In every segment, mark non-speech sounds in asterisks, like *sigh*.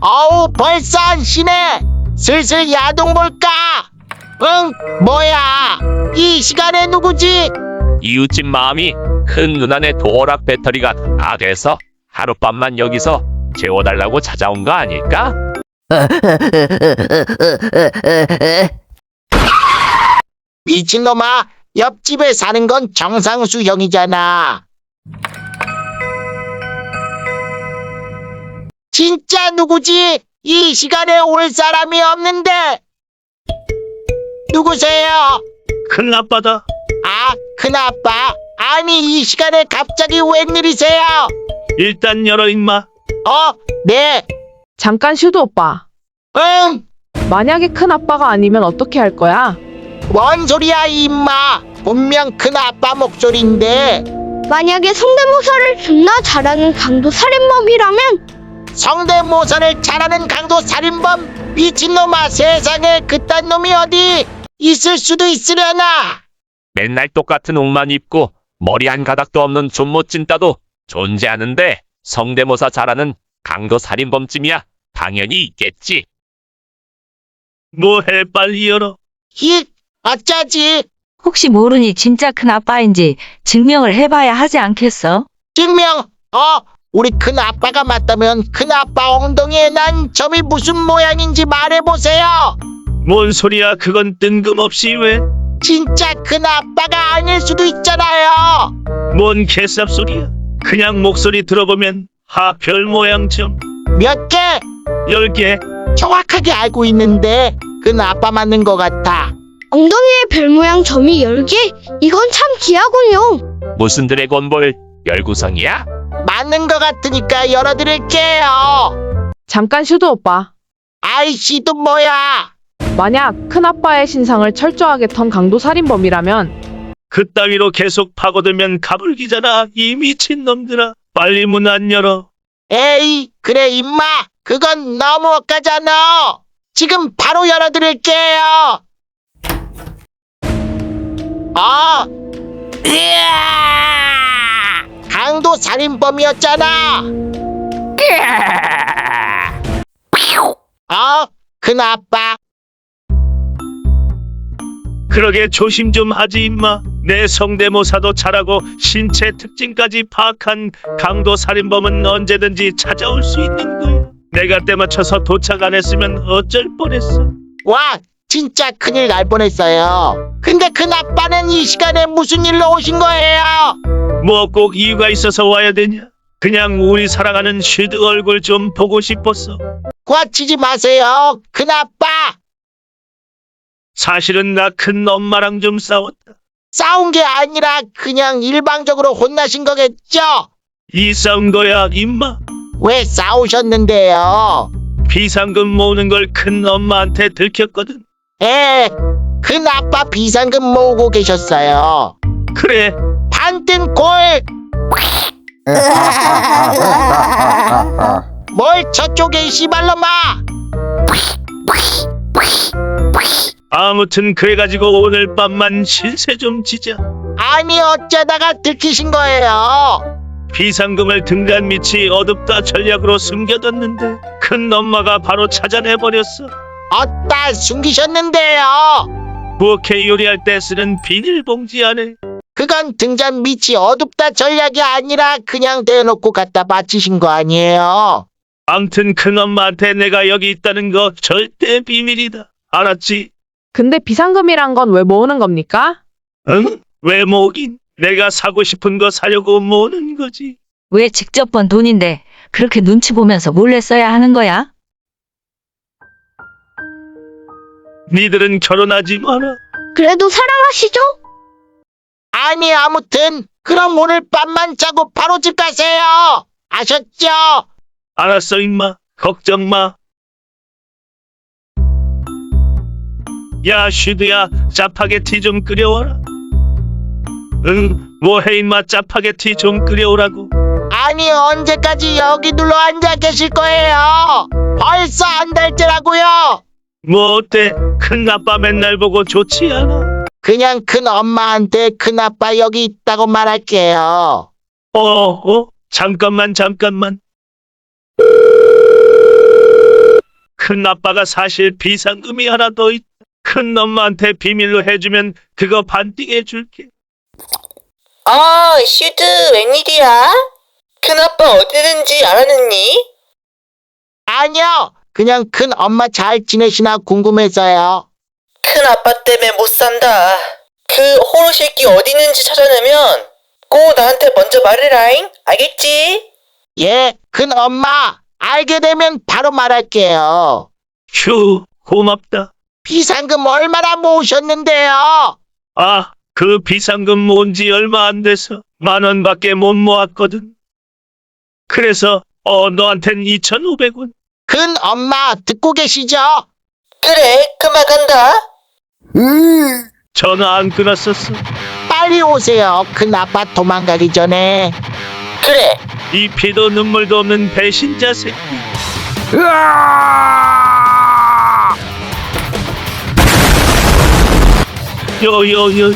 어우 벌써 한 시네. 슬슬 야동 볼까? 응? 뭐야? 이 시간에 누구지? 이웃집 마음이 큰 누나네 도어락 배터리가 다 돼서 하룻밤만 여기서 재워달라고 찾아온 거 아닐까? 미친놈아 옆집에 사는 건 정상수 형이잖아 진짜 누구지 이 시간에 올 사람이 없는데 누구세요 큰아빠다. 아 큰아빠 아니 이 시간에 갑자기 웬일이세요 일단 열어 임마. 어 네, 잠깐 슈도 오빠. 응, 만약에 큰 아빠가 아니면 어떻게 할 거야? 뭔 소리야 이 임마. 분명 큰 아빠 목소리인데 만약에 성대모사를 존나 잘하는 강도 살인범이라면 성대모사를 잘하는 강도 살인범 미친놈아 세상에 그딴 놈이 어디 있을 수도 있으려나. 맨날 똑같은 옷만 입고 머리 한 가닥도 없는 존못 찐따도 존재하는데 성대모사 잘하는 강도 살인범쯤이야 당연히 있겠지. 뭐해 빨리 열어. 히 어쩌지 혹시 모르니 진짜 큰 아빠인지 증명을 해봐야 하지 않겠어? 증명 어 우리 큰 아빠가 맞다면 큰 아빠 엉덩이에 난 점이 무슨 모양인지 말해보세요. 뭔 소리야 그건 뜬금없이 왜? 진짜 큰 아빠가 아닐 수도 있잖아요. 뭔 개쌉 소리야. 그냥 목소리 들어보면 하별 모양 점. 몇 개? 열 개. 정확하게 알고 있는데 큰 아빠 맞는 것 같아. 엉덩이에 별 모양 점이 10개? 이건 참 귀하군요. 무슨 드래곤볼 열구성이야? 맞는 것 같으니까 열어드릴게요. 잠깐 슈도 오빠. 아이씨도 뭐야? 만약 큰 아빠의 신상을 철저하게 턴 강도 살인범이라면 그 따위로 계속 파고들면 가불기잖아. 이 미친 놈들아. 빨리 문 안 열어. 에이 그래 임마 그건 너무 억까잖아. 지금 바로 열어드릴게요. 아, 으아! 살인범이었잖아. 어, 큰 아빠. 그러게 조심 좀 하지 임마. 내 성대모사도 잘하고 신체 특징까지 파악한 강도 살인범은 언제든지 찾아올 수 있는 거야. 내가 때 맞춰서 도착 안 했으면 어쩔 뻔했어. 와, 진짜 큰일 날 뻔했어요. 근데 큰 아빠는 이 시간에 무슨 일로 오신 거예요? 뭐 꼭 이유가 있어서 와야 되냐? 그냥 우리 사랑하는 슈드 얼굴 좀 보고 싶었어. 과치지 마세요, 큰 아빠. 사실은 나 큰 엄마랑 좀 싸웠다. 싸운 게 아니라 그냥 일방적으로 혼나신 거겠죠? 이 싸운 거야 임마. 왜 싸우셨는데요? 비상금 모으는 걸 큰 엄마한테 들켰거든. 에, 큰 아빠 비상금 모으고 계셨어요. 그래 반뜬 골. *laughs* 뭘 저쪽에 씨발놈아! 아무튼 그래가지고 오늘 밤만 실세 좀 지자. 아니 어쩌다가 들키신 거예요? 비상금을 등잔 밑이 어둡다 전략으로 숨겨뒀는데 큰 엄마가 바로 찾아내 버렸어. 어따 숨기셨는데요? 부엌에 요리할 때 쓰는 비닐봉지 안에 그건 등잔 밑이 어둡다 전략이 아니라 그냥 대놓고 갖다 바치신 거 아니에요? 암튼 큰 엄마한테 내가 여기 있다는 거 절대 비밀이다. 알았지? 근데 비상금이란 건 왜 모으는 겁니까? 응? 왜 모으긴? 내가 사고 싶은 거 사려고 모으는 거지. 왜 직접 번 돈인데 그렇게 눈치 보면서 몰래 써야 하는 거야? 니들은 결혼하지 마라. 그래도 사랑하시죠? 아니 아무튼 그럼 오늘 밤만 자고 바로 집 가세요. 아셨죠? 알았어 임마. 걱정 마. 야 슈드야 짜파게티 좀 끓여와라. 응 뭐해 임마 짜파게티 좀 끓여오라고. 아니 언제까지 여기 눌러 앉아 계실 거예요? 벌써 한 달째라고요. 뭐 어때? 큰 아빠 맨날 보고 좋지 않아? 그냥 큰 엄마한테 큰 아빠 여기 있다고 말할게요. 어, 어? 잠깐만, 잠깐만. 큰 아빠가 사실 비상금이 하나 더 있다. 큰 엄마한테 비밀로 해주면 그거 반띵해 줄게. 아, 슈드, 웬일이야? 큰아빠 어디든지 알았느니? 아니요. 그냥 큰 엄마 잘 지내시나 궁금해서요. 큰아빠 때문에 못 산다. 그 호로 새끼 어디 있는지 찾아내면 꼭 나한테 먼저 말해라잉. 알겠지? 예, 큰 엄마. 알게 되면 바로 말할게요. 휴, 고맙다. 비상금 얼마나 모으셨는데요? 아, 그 비상금 모은 지 얼마 안 돼서 만 원밖에 못 모았거든. 그래서 어 너한텐 2,500원. 큰 엄마 듣고 계시죠? 그래, 그만 간다. 전화 안 끊었었어. 빨리 오세요. 큰 아빠 도망가기 전에. 그래, 이 피도 눈물도 없는 배신자 새끼. 여여여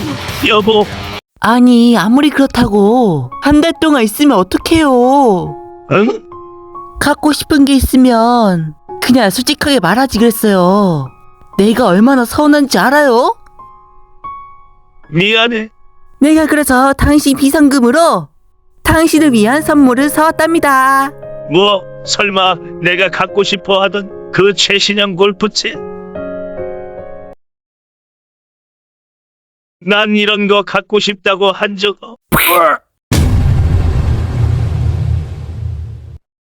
여보. 아니, 아무리 그렇다고 한 달 동안 있으면 어떡해요? 응? 갖고 싶은 게 있으면 그냥 솔직하게 말하지 그랬어요. 내가 얼마나 서운한지 알아요? 미안해. 내가 그래서 당신 비상금으로 당신을 위한 선물을 사왔답니다. 뭐 설마 내가 갖고 싶어 하던 그 최신형 골프채? 난 이런 거 갖고 싶다고 한 적 없.